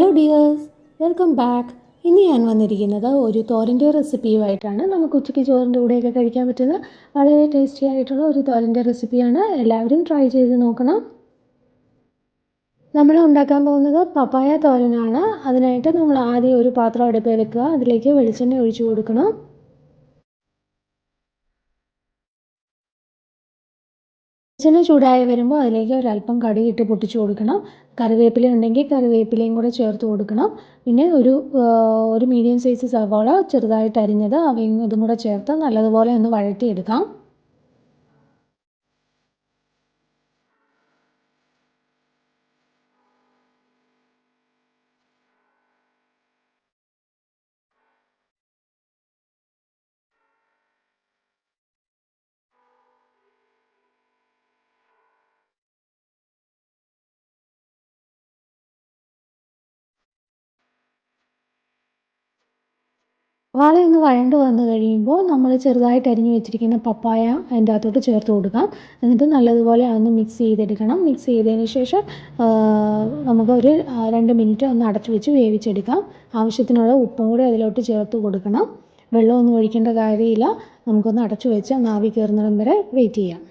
Hello dears welcome back ഇന്ന് ഞാൻ വന്നിരിക്കുന്നത് ഒരു തോരന്റെ റെസിപ്പിയുമായിട്ടാണ് നമുക്ക് ഉച്ചയ്ക്ക് ചോറിന്റെ കൂടെയൊക്കെ കഴിക്കാൻ പറ്റുന്ന വളരെ ടേസ്റ്റി ആയിട്ടുള്ള ഒരു തോരന്റെ റെസിപ്പിയാണ് എല്ലാവരും ട്രൈ ചെയ്ത് നോക്കണം. നമ്മൾ ഉണ്ടാക്കാൻ പോകുന്നത് പപ്പായ തോരനാണ്. അതിനായിട്ട് നമ്മൾ ആദ്യം ഒരു പാത്രം അടുപ്പിൽ വെക്കുക. അതിലേക്ക് വെളിച്ചെണ്ണ ഒഴിച്ചു കൊടുക്കണം. വെളിച്ചെണ്ണ ചൂടായി വരുമ്പോൾ അതിലേക്ക് ഒരല്പം കടുകിട്ട് പൊട്ടിച്ചു കൊടുക്കണം. കറിവേപ്പില ഉണ്ടെങ്കിൽ കറിവേപ്പിലയും കൂടെ ചേർത്ത് കൊടുക്കണം. പിന്നെ ഒരു ഒരു മീഡിയം സൈസ് സവാള ചെറുതായിട്ട് അരിഞ്ഞത് അവയും ഇതും കൂടെ ചേർത്ത് നല്ലതുപോലെ ഒന്ന് വഴറ്റിയെടുക്കാം. സവാള ഒന്ന് വഴണ്ട് വന്ന് കഴിയുമ്പോൾ നമ്മൾ ചെറുതായിട്ട് അരിഞ്ഞു വെച്ചിരിക്കുന്ന പപ്പായ അതിന്റെ അകത്തോട്ട് ചേർത്ത് കൊടുക്കാം. എന്നിട്ട് നല്ലതുപോലെ ഒന്ന് മിക്സ് ചെയ്തെടുക്കണം. മിക്സ് ചെയ്തതിന് ശേഷം നമുക്കൊരു രണ്ട് മിനിറ്റ് ഒന്ന് അടച്ചു വെച്ച് വേവിച്ചെടുക്കാം. ആവശ്യത്തിനുള്ള ഉപ്പും കൂടി അതിലോട്ട് ചേർത്ത് കൊടുക്കണം. വെള്ളമൊന്നും ഒഴിക്കേണ്ട കാര്യമില്ല. നമുക്കൊന്ന് അടച്ചു വെച്ച് ഒന്ന് കയറുന്നിടം വരെ വെയിറ്റ് ചെയ്യാം.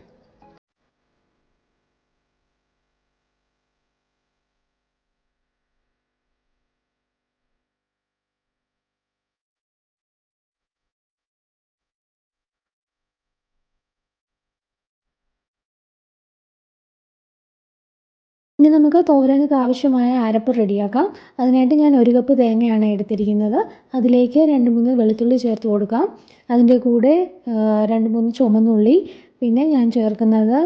ഇനി നമുക്ക് തോരനൊക്കെ ആവശ്യമായ അരപ്പ് റെഡിയാക്കാം. അതിനായിട്ട് ഞാൻ ഒരു കപ്പ് തേങ്ങയാണ് എടുത്തിരിക്കുന്നത്. അതിലേക്ക് രണ്ട് മൂന്ന് വെളുത്തുള്ളി ചേർത്ത് കൊടുക്കാം. അതിന്റെ കൂടെ രണ്ട് മൂന്ന് ചുമന്നുള്ളി. പിന്നെ ഞാൻ ചേർക്കുന്നത്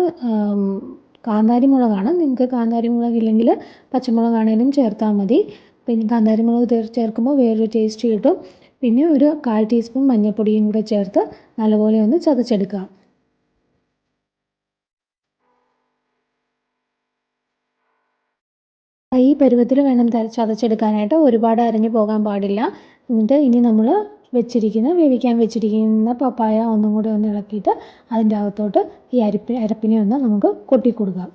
കാന്താരി മുളകാണ് നിങ്ങൾക്ക് കാന്താരി മുളക് ഇല്ലെങ്കിൽ പച്ചമുളകാണേലും ചേർത്താൽ മതി. പിന്നെ കാന്താരി മുളക് ചേർക്കുമ്പോൾ വേറൊരു ടേസ്റ്റ് കിട്ടും. പിന്നെ ഒരു കാൽ ടീസ്പൂൺ മഞ്ഞൾപ്പൊടിയും കൂടെ ചേർത്ത് നല്ലപോലെ ഒന്ന് ചതച്ചെടുക്കാം. ഈ പരുവത്തിൽ വേണം ചതച്ചെടുക്കാനായിട്ട് ഒരുപാട് അരഞ്ഞു പോകാൻ പാടില്ല. എന്നിട്ട് ഇനി നമ്മൾ വെച്ചിരിക്കുന്ന വേവിക്കാൻ വെച്ചിരിക്കുന്ന പപ്പായ ഒന്നും കൂടി ഒന്ന് ഇളക്കിയിട്ട് അതിന്റെ അകത്തോട്ട് ഈ അരപ്പ് അരപ്പിനെ ഒന്ന് നമുക്ക് കൊട്ടി കൊടുക്കാം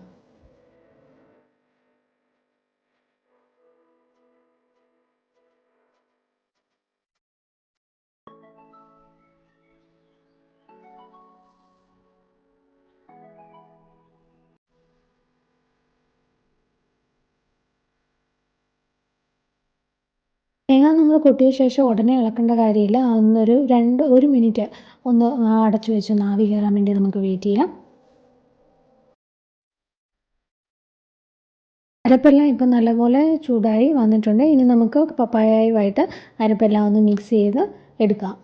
തേങ്ങ നമ്മൾ കൊട്ടിയ ശേഷം ഉടനെ ഇളക്കേണ്ട കാര്യമില്ല. ഒന്നൊരു രണ്ട് ഒരു മിനിറ്റ് ഒന്ന് അടച്ചു വെച്ച് ഒന്ന് ആവി കയറാൻ വേണ്ടി നമുക്ക് വെയിറ്റ് ചെയ്യാം. അരപ്പെല്ലാം ഇപ്പം നല്ലപോലെ ചൂടായി വന്നിട്ടുണ്ട്. ഇനി നമുക്ക് പപ്പായയുമായിട്ട് അരപ്പെല്ലാം ഒന്ന് മിക്സ് ചെയ്ത് എടുക്കാം.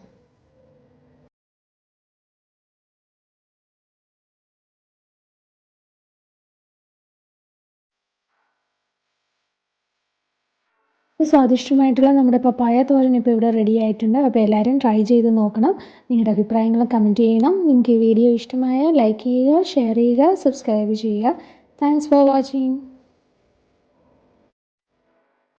സ്വാദിഷ്ടമായിട്ടുള്ള നമ്മുടെ പപ്പായ തോരൻ ഇപ്പോൾ ഇവിടെ റെഡി ആയിട്ടുണ്ട്. അപ്പോൾ എല്ലാവരും ട്രൈ ചെയ്ത് നോക്കണം. നിങ്ങളുടെ അഭിപ്രായങ്ങൾ കമന്റ് ചെയ്യണം. നിങ്ങൾക്ക് ഈ വീഡിയോ ഇഷ്ടമായ ലൈക്ക് ചെയ്യുക ഷെയർ ചെയ്യുക സബ്സ്ക്രൈബ് ചെയ്യുക. Thanks for watching